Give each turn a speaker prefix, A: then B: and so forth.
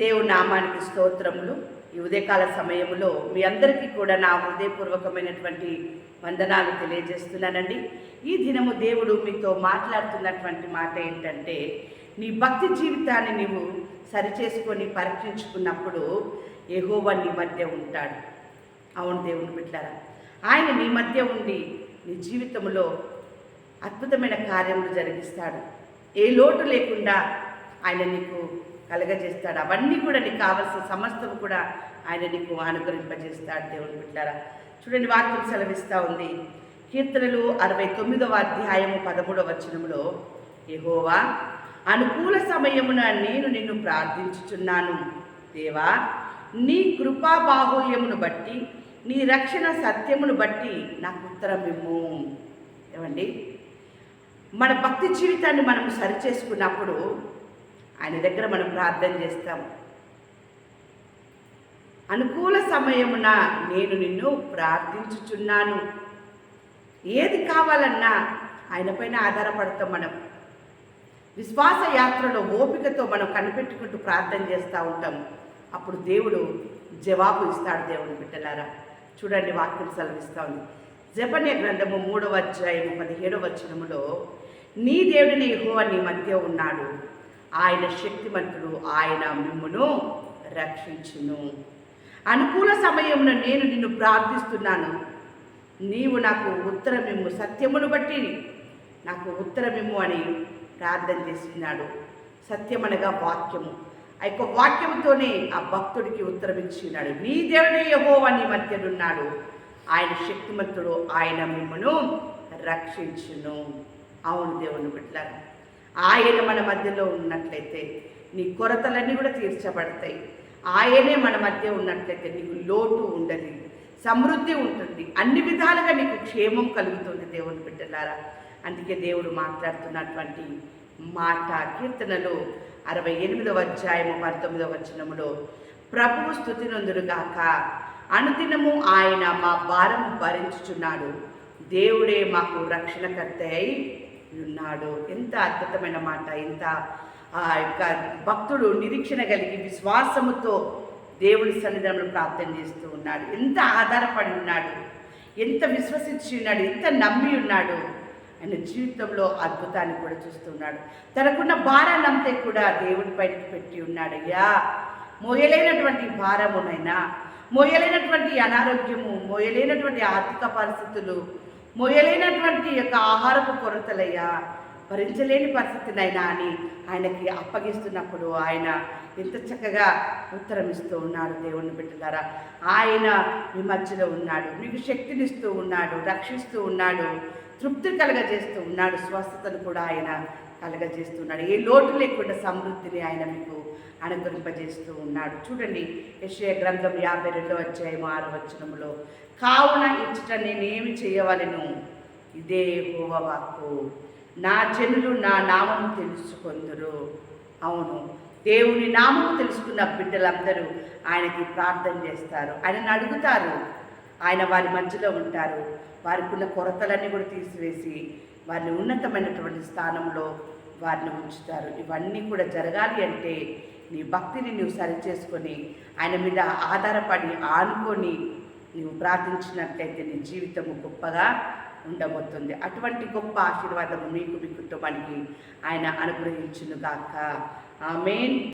A: దేవుని నామానికి స్తోత్రములు. ఈ ఉదయకాల సమయంలో మీ అందరికీ కూడా నా హృదయపూర్వకమైనటువంటి వందనాలు తెలియజేస్తున్నానండి. ఈ దినము దేవుడు మీతో మాట్లాడుతున్నటువంటి మాట ఏంటంటే నీ భక్తి జీవితాన్ని నీవు సరిచేసుకొని పరీక్షించుకున్నప్పుడు యెహోవా నీ మధ్య ఉంటాడు. అవును దేవుని బిడ్డారా ఆయన నీ మధ్య ఉండి నీ జీవితంలో అద్భుతమైన కార్యములు జరిగిస్తాడు. ఏ లోటు లేకుండా ఆయన నీకు కలగజేస్తాడు. అవన్నీ కూడా నీకు కావలసిన సమస్తము కూడా ఆయన నీకు అనుగ్రహింపజేస్తాడు దేవుని బిడ్డారా. చూడండి వాక్యం సెలవిస్తూ ఉంది. కీర్తనలు అరవై తొమ్మిదవ అధ్యాయము పదమూడవ వచనంలో యెహోవా అనుకూల సమయమున నేను నిన్ను ప్రార్థించుచున్నాను. దేవా నీ కృపా బాహుల్యమును బట్టి నీ రక్షణ సత్యమును బట్టి నాకు ఉత్తరం ఇమ్ము ఏమండి? మన భక్తి జీవితాన్ని మనం సరిచేసుకున్నప్పుడు ఆయన దగ్గర మనం ప్రార్థన చేస్తాం. అనుకూల సమయమున నేను నిన్ను ప్రార్థించుచున్నాను. ఏది కావాలన్నా ఆయన పైన ఆధారపడతాం మనం. విశ్వాస యాత్రలో ఓపికతో మనం కనిపెట్టుకుంటూ ప్రార్థన చేస్తూ ఉంటాం. అప్పుడు దేవుడు జవాబు ఇస్తాడు దేవుని బిడ్డలారా. చూడండి వాక్యం సెలవిస్తూ ఉంది. జపన్య గ్రంథము మూడవ అధ్యాయము పదిహేడవ వచనములో నీ దేవుడిని యెహోవా నీ మధ్య ఉన్నాడు. ఆయన శక్తిమంతుడు ఆయన మిమ్మును రక్షించును. అనుకూల సమయమున నేను నిన్ను ప్రార్థిస్తున్నాను. నీవు నాకు ఉత్తరమిమ్ము సత్యమును బట్టి నాకు ఉత్తరమిమ్ము అని ప్రార్థన చేస్తున్నాడు. సత్యమనగా వాక్యము. ఆ యొక్క వాక్యముతోనే ఆ భక్తుడికి ఉత్తరం ఇచ్చినాడు నీ దేవుడే యహో అని మధ్యనున్నాడు. ఆయన శక్తిమంతుడు ఆయన మిమ్మను రక్షించును. అవును దేవుని బిడ్డలారా ఆయన మన మధ్యలో ఉన్నట్లయితే నీ కొరతలన్నీ కూడా తీర్చబడతాయి. ఆయనే మన మధ్య ఉన్నట్లయితే నీకు లోటు ఉండదు. సమృద్ధి ఉంటుంది. అన్ని విధాలుగా నీకు క్షేమం కలుగుతుంది దేవుని బిడ్డలారా. అందుకే దేవుడు మాట్లాడుతున్నటువంటి మాట కీర్తనలో అరవై ఎనిమిదవ అధ్యాయము పంతొమ్మిదవ వచనములో ప్రభువు స్థుతి నొందురుగాక అనుదినము ఆయన మా భారము భరించుచున్నాడు. దేవుడే మాకు రక్షణకర్త అయి ఉన్నాడు ఎంత అద్భుతమైన మాట ఎంత ఆ యొక్క భక్తుడు నిరీక్షణ కలిగి విశ్వాసముతో దేవుని సన్నిధానంలో ప్రార్థన చేస్తూ ఉన్నాడు. ఎంత ఆధారపడి ఉన్నాడు ఎంత విశ్వసించి ఉన్నాడు ఎంత నమ్మి ఉన్నాడు. ఆయన జీవితంలో అద్భుతాన్ని కూడా చూస్తున్నాడు తనకున్న భారాన్నంతే కూడా దేవుడి పైకి పెట్టి ఉన్నాడయ్యా మోయలేనటువంటి భారమునైనా మోయలేనటువంటి అనారోగ్యము మోయలేనటువంటి ఆర్థిక పరిస్థితులు మోయలేనటువంటి యొక్క ఆహారపు కొరతలయ్యా భరించలేని పరిస్థితినైనా అని ఆయనకి అప్పగిస్తున్నప్పుడు ఆయన ఎంత చక్కగా ఉత్తరం ఇస్తూ ఉన్నాడు దేవుణ్ణి బిడ్డలారా. ఆయన మీ మధ్యలో ఉన్నాడు మీకు శక్తినిస్తూ ఉన్నాడు రక్షిస్తూ ఉన్నాడు తృప్తి కలగజేస్తూ ఉన్నాడు స్వస్థతను కూడా ఆయన కలగజేస్తున్నాడు ఏ లోటు లేకుండా సమృద్ధిని ఆయన మీకు అనుగ్రహింపజేస్తూ ఉన్నాడు. చూడండి యశ్య గ్రంథం యాభై రెండో అధ్యాయం ఆరో వచనములో కావున ఇచ్చట నేనేమి చేయవలను? ఇదే హోవవాక్కు నా జనులు నా నామము తెలుసుకొందురు. అవును దేవుని నామము తెలుసుకున్న బిడ్డలందరూ ఆయనకి ప్రార్థన చేస్తారు. ఆయనను అడుగుతారు ఆయన వారి మధ్యలో ఉంటారు. వారికి ఉన్న కొరతలన్నీ కూడా తీసివేసి వారిని ఉన్నతమైనటువంటి స్థానంలో వారిని ఉంచుతారు. ఇవన్నీ కూడా జరగాలి అంటే నీ భక్తిని నువ్వు సరిచేసుకొని ఆయన మీద ఆధారపడి ఆనుకొని నువ్వు ప్రార్థించినట్లయితే నీ జీవితము గొప్పగా ఉండబోతుంది. అటువంటి గొప్ప ఆశీర్వాదము మీకు మీ కుటుంబానికి ఆయన అనుగ్రహించునుగాక. ఆమెన్.